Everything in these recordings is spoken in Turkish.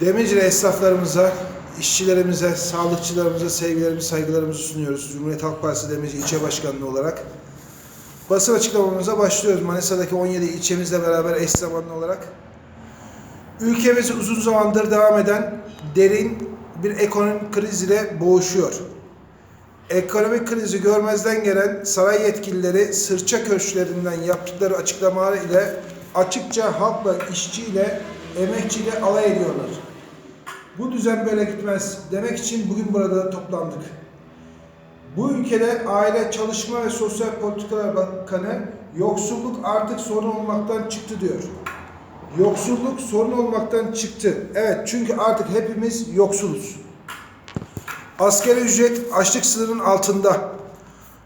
Demirci'de esnaflarımıza, işçilerimize, sağlıkçılarımıza sevgilerimizi, saygılarımızı sunuyoruz. Cumhuriyet Halk Partisi Demirci İlçe Başkanlığı olarak. Basın açıklamamıza başlıyoruz. Manisa'daki 17 ilçemizle beraber eş zamanlı olarak. Ülkemiz uzun zamandır devam eden derin bir ekonomik kriz ile boğuşuyor. Ekonomik krizi görmezden gelen saray yetkilileri sırça köşklerinden yaptıkları açıklamalar ile açıkça halkla, işçiyle, emekçiyle alay ediyorlar. Bu düzen böyle gitmez demek için bugün burada toplandık. Bu ülkede Aile, Çalışma ve Sosyal Politikalar Bakanı yoksulluk artık sorun olmaktan çıktı diyor. Yoksulluk sorun olmaktan çıktı. Evet çünkü artık hepimiz yoksuluz. Asgari ücret açlık sınırının altında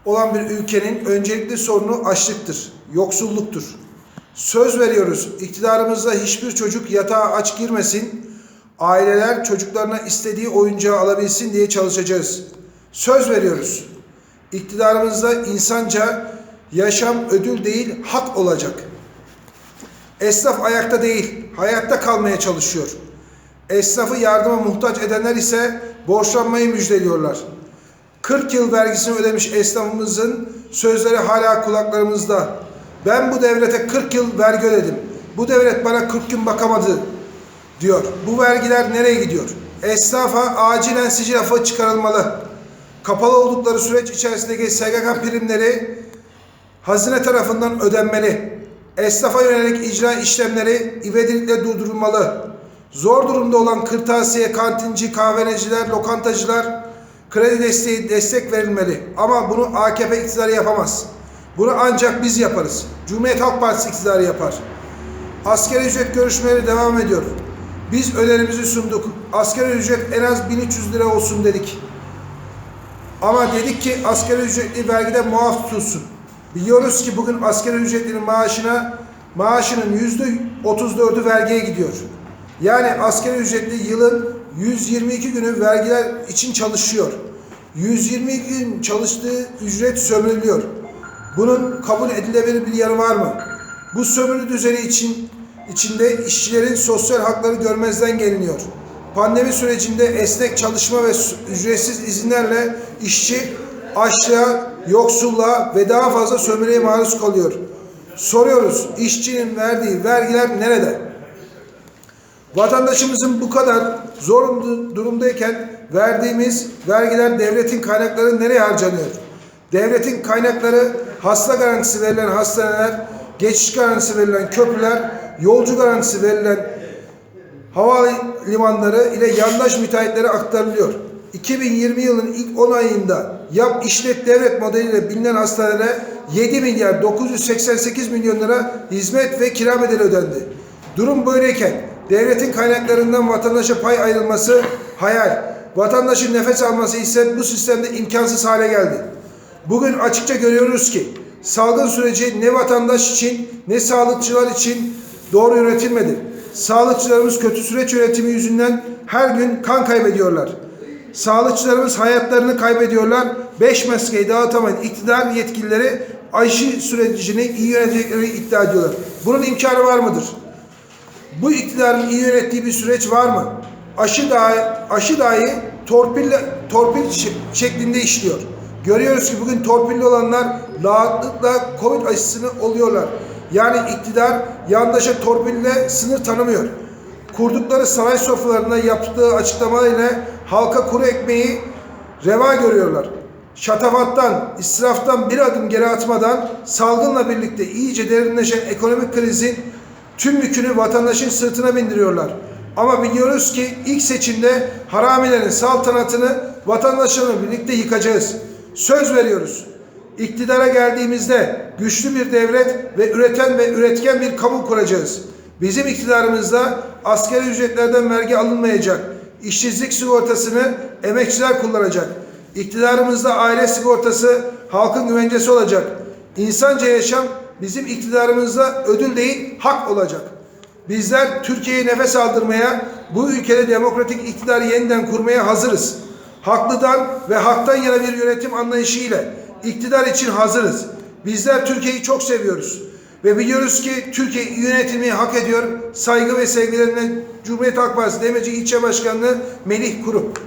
olan bir ülkenin öncelikli sorunu açlıktır, yoksulluktur. Söz veriyoruz, iktidarımızda hiçbir çocuk yatağa aç girmesin, aileler çocuklarına istediği oyuncağı alabilsin diye çalışacağız. Söz veriyoruz. İktidarımızda insanca yaşam ödül değil, hak olacak. Esnaf ayakta değil, hayatta kalmaya çalışıyor. Esnafı yardıma muhtaç edenler ise borçlanmayı müjdeliyorlar. 40 yıl vergisini ödemiş esnafımızın sözleri hala kulaklarımızda. Ben bu devlete 40 yıl vergi ödedim. Bu devlet bana 40 gün bakamadı diyor. Bu vergiler nereye gidiyor? Esnafa acilen sicil affı çıkarılmalı. Kapalı oldukları süreç içerisindeki SGK primleri hazine tarafından ödenmeli. Esnafa yönelik icra işlemleri ivedilikle durdurulmalı. Zor durumda olan kırtasiye, kantinci, kahveneciler, lokantacılar kredi desteği destek verilmeli. Ama bunu AKP iktidarı yapamaz. Bunu ancak biz yaparız. Cumhuriyet Halk Partisi iktidarı yapar. Asgari ücret görüşmeleri devam ediyor. Biz önerimizi sunduk. Asgari ücret en az 1300 lira olsun dedik. Ama dedik ki asgari ücretli vergide muaf tutulsun. Biliyoruz ki bugün asgari ücretlinin maaşına maaşının yüzde 34'ü vergiye gidiyor. Yani asgari ücretli yılın 122 günü vergiler için çalışıyor. 122 gün çalıştığı ücret sömürülüyor. Bunun kabul edilebilir bir yanı var mı? Bu sömürü düzeni için içinde işçilerin sosyal hakları görmezden geliniyor. Pandemi sürecinde esnek çalışma ve ücretsiz izinlerle işçi açlığa, yoksulluğa ve daha fazla sömürüye maruz kalıyor. Soruyoruz, işçinin verdiği vergiler nerede? Vatandaşımızın bu kadar zor durumdayken verdiğimiz vergiler devletin kaynakları nereye harcanıyor? Devletin kaynakları hasta garantisi verilen hastaneler, geçiş garantisi verilen köprüler, yolcu garantisi verilen havalimanları ile yandaş müteahhitlere aktarılıyor. 2020 yılının ilk 10 ayında yap işlet devlet modeliyle bilinen hastanelere 7 milyar 988 milyon lira hizmet ve kira bedeli ödendi. Durum böyleyken devletin kaynaklarından vatandaşa pay ayrılması hayal. Vatandaşın nefes alması ise bu sistemde imkansız hale geldi. Bugün açıkça görüyoruz ki salgın süreci ne vatandaş için ne sağlıkçılar için doğru yönetilmedi. Sağlıkçılarımız kötü süreç yönetimi yüzünden her gün kan kaybediyorlar. Sağlıkçılarımız hayatlarını kaybediyorlar. Beş maskeyi dağıtamayan iktidar yetkilileri aşı sürecini iyi yönetecekleri iddia ediyorlar. Bunun imkanı var mıdır? Bu iktidarın iyi yönettiği bir süreç var mı? Aşı dahi, aşı dahi torpille, torpil şeklinde işliyor. Görüyoruz ki bugün torpilli olanlar rahatlıkla Covid aşısını oluyorlar. Yani iktidar yandaşa torpille sınır tanımıyor. Kurdukları saray sofralarında yaptığı açıklamalarıyla halka kuru ekmeği reva görüyorlar. Şatafattan, israftan bir adım geri atmadan salgınla birlikte iyice derinleşen ekonomik krizin tüm yükünü vatandaşın sırtına bindiriyorlar. Ama biliyoruz ki ilk seçimde haramilerin saltanatını vatandaşlarla birlikte yıkacağız. Söz veriyoruz. İktidara geldiğimizde güçlü bir devlet ve üreten ve üretken bir kamu kuracağız. Bizim iktidarımızda askeri ücretlerden vergi alınmayacak. İşsizlik sigortasını emekçiler kullanacak. İktidarımızda aile sigortası halkın güvencesi olacak. İnsanca yaşam bizim iktidarımızda ödül değil hak olacak. Bizler Türkiye'ye nefes aldırmaya, bu ülkede demokratik iktidarı yeniden kurmaya hazırız. Haklıdan ve haktan yana bir yönetim anlayışı ile iktidar için hazırız. Bizler Türkiye'yi çok seviyoruz. Ve biliyoruz ki Türkiye yönetimi hak ediyor. Saygı ve sevgilerimle Cumhuriyet Halk Partisi Demirci İlçe Başkanlığı Melih Kurup.